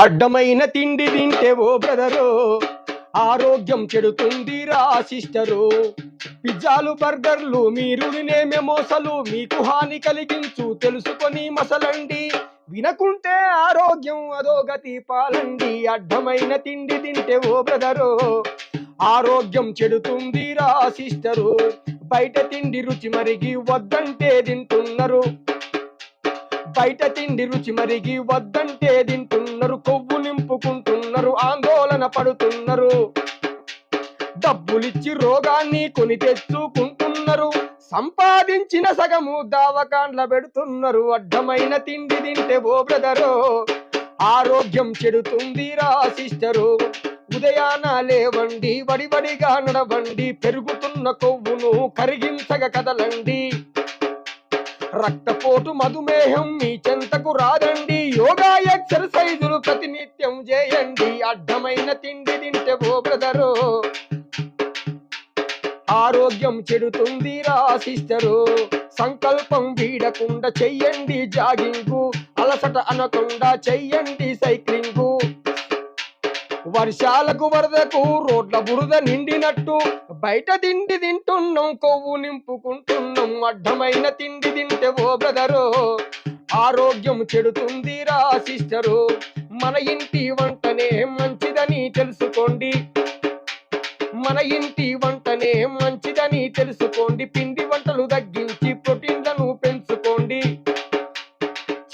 అడ్డమైన తిండి తింటే ఓ బ్రదరు ఆరోగ్యం చెడుతుంది రా సిస్టరు. పిజ్జాలు బర్గర్లు మీరు తినే మీకు హాని కలిగించు తెలుసుకొని మసలండి. వినకుంటే ఆరోగ్యం అదో గతి పాలండి. అడ్డమైన తిండి తింటే ఓ బ్రదరు ఆరోగ్యం చెడుతుంది రా సిస్టరు. బయట తిండి రుచి మరిగి వద్దంటే తింటున్నారు. బయట తిండి రుచి మరిగి వద్దంటే తింటున్నారు. కొవ్వు నింపుకుంటున్నారు. ఆందోళన పడుతున్నారు. డబ్బులిచ్చి రోగాన్ని కొని తెచ్చుకుంటున్నారు. సంపాదించిన సగము దావకాండ్ల పెడుతున్నారు. అడ్డమైన తిండి తింటే ఓ బ్రదరు ఆరోగ్యం చెడుతుంది రా సిస్టరు. ఉదయాన లేవండి వడివడిగా నడవండి. పెరుగుతున్న కొవ్వును కరిగించగ కదలండి. రక్తపోటు మధుమేహం మీ చెంతకు రాదండి. యోగా ఎక్సర్సైజులు ప్రతినిత్యం చేయండి. అడ్డమైన తిండి తింటే ఓ బ్రదరు. ఆరోగ్యం చెడుతుంది రా సిస్టరు. సంకల్పం వీడకుండా చెయ్యండి జాగింగు. అలసట అనకుండా చెయ్యండి సైక్లింగు. వర్షాలకు వరదకు రోడ్ల బురద నిండినట్టు బయట తిండి తింటున్నాం కొవ్వు నింపుకుంటున్నాం అడ్డమైన తిండి తింటే ఓ బ్రదరు. ఆరోగ్యం చెడుతుంది రా సిస్టరు మన ఇంటి వంటనే మంచిదని తెలుసుకోండి. మన ఇంటి వంటనే మంచిదని తెలుసుకోండి పిండి వంటలు తగ్గించి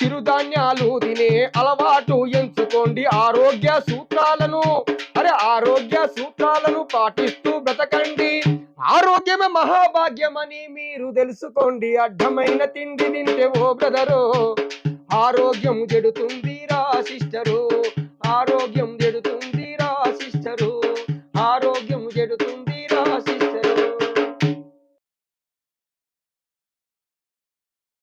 చిరుధాన్యాలు తినే అలవాటు ఎంచుకోండి. ఆరోగ్య సూత్రాలను అరే ఆరోగ్య సూత్రాలను పాటిస్తూ బ్రతకండి. ఆరోగ్యమే మహాభాగ్యమని మీరు తెలుసుకోండి. అడ్డమైన తిండి తింటే ఓ బ్రదరు ఆరోగ్యం చెడుతుందిరా సిస్టరు.